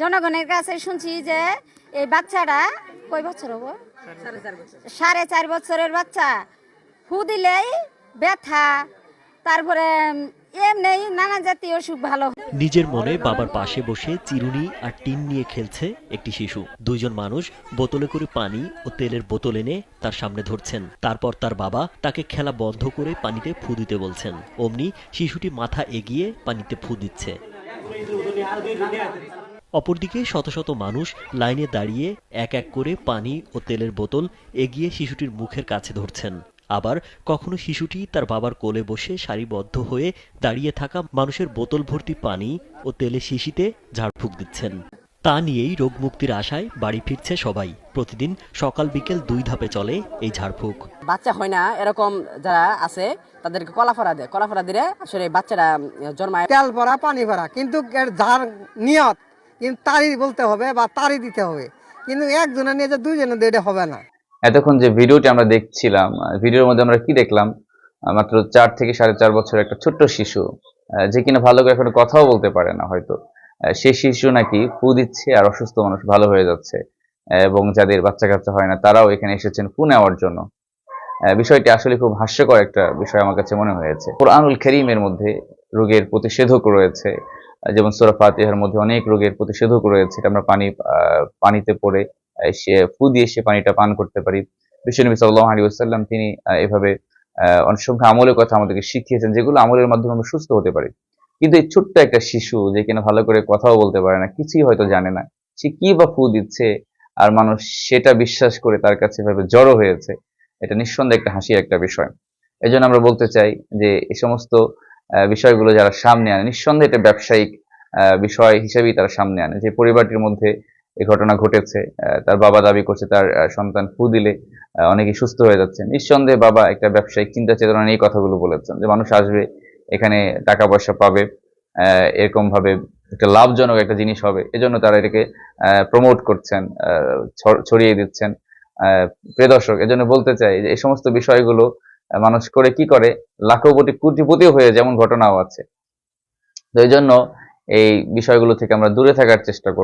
জনগণের কাছে শুনছি যে এই বাচ্চাটা কয় বছর হব? সাড়ে চার বছরের বাচ্চা। ফু দিলেই ব্যথা, তারপরে এমনি নানা জাতীয় অসুখ ভালো। নিজের মনে বাবার পাশে বসে চিরুনি আর টিন নিয়ে খেলছে একটি শিশু। দুইজন মানুষ বোতলে করে পানি ও তেলের বোতল এনে তার সামনে ধরছেন। তারপর তার বাবা তাকে খেলা বন্ধ করে পানিতে ফু দিতে বলছেন। অমনি শিশুটি মাথা এগিয়ে পানিতে ফু দিচ্ছে। অপরদিকে শত শত মানুষ লাইনে দাঁড়িয়ে এক এক করে পানি ও তেলের বোতল এগিয়ে শিশুটির মুখের কাছে ধরছেন। আবার কখনো শিশুটি তার বাবার কোলে বসে সারিবদ্ধ হয়ে দাঁড়িয়ে থাকা মানুষের বোতল ভর্তি পানি ও তেলে শিশিতে ঝাড়ফুঁক দিচ্ছেন। তা নিয়েই রোগ মুক্তির আশায় বাড়ি ফিরছে সবাই। প্রতিদিন সকাল বিকেল দুই ধাপে চলে এই ঝাড়ফুঁক। বাচ্চা হয় না এরকম যারা আছে তাদেরকে কলাফাড়া দেয় কলাফাড়া দিলে আসলে বাচ্চারা জন্মায়। তেল ভরা পানি ভরা কিন্তু এর যার নিয়ত কিন্তু তারই বলতে হবে বা তারই দিতে হবে। কিন্তু নিয়ে যে দুইজনে হবে না। এতক্ষণ যে ভিডিওটি আমরা দেখছিলাম ভিডিওর মধ্যে আমরা কি দেখলাম? মাত্র চার থেকে সাড়ে চার বছরের একটা ছোট্ট শিশু যে কিনা ভালো করে কথাও বলতে পারে না হয়তো। শিশু নাকি ফু দিচ্ছে আর অসুস্থ মানুষ ভালো হয়ে যাচ্ছে এবং যাদের বাচ্চা কাচ্চা হয় না, তারাও এখানে এসেছেন ফু নেওয়ার জন্য। বিষয়টি আসলে খুব হাস্যকর একটা বিষয় আমার কাছে মনে হয়েছে। কোরআনুল করিমের মধ্যে রোগের প্রতিষেধক রয়েছে। যেমন সুরা ফাতিহার মধ্যে অনেক রোগের প্রতিষেধক রয়েছে এটা আমরা পানি পানিতে পড়ে সে ফু দিয়ে সে পানিটা পান করতে পারি। বিশ্বনবী সাল্লাহ আলী ওসাল্লাম তিনি এভাবে আহ, অসংখ্য আমলের কথা আমাদেরকে শিখিয়েছেন যেগুলো আমলের মাধ্যমে আমরা সুস্থ হতে পারি। কিন্তু এই ছোট্ট একটা শিশু যে কিনা ভালো করে কথাও বলতে পারে না কিছুই হয়তো জানে না সে কি বা ফু দিচ্ছে? আর মানুষ সেটা বিশ্বাস করে তার কাছে এভাবে জড়ো হয়েছে এটা নিঃসন্দেহে একটা হাসির একটা বিষয়। এই আমরা বলতে চাই যে এই সমস্ত বিষয়গুলো যারা সামনে আনে নিঃসন্দেহে এটা ব্যবসায়িক বিষয় হিসেবেই তারা সামনে আনে। যে পরিবারটির মধ্যে এই ঘটনা ঘটেছে তার বাবা দাবি করছে তার সন্তান ফু দিলে আহ, অনেকেই সুস্থ হয়ে যাচ্ছে। নিঃসন্দেহে বাবা একটা ব্যবসায়িক চিন্তা চেতনা নিয়ে কথাগুলো বলেছেন যে মানুষ আসবে এখানে টাকা পয়সা পাবে আহ, এরকম ভাবে একটা লাভজনক একটা জিনিস হবে এজন্য তারা এটাকে প্রমোট করছেন ছড়িয়ে দিচ্ছেন প্রিয় দর্শক এজন্য বলতে চাই যে এই সমস্ত বিষয়গুলো মানুষ করে কি করে? লাখপতি কোটিপতি হয়ে যেমন ঘটনাও আছে। তো এই জন্য এই বিষয়গুলো থেকে আমরা দূরে থাকার চেষ্টা করব।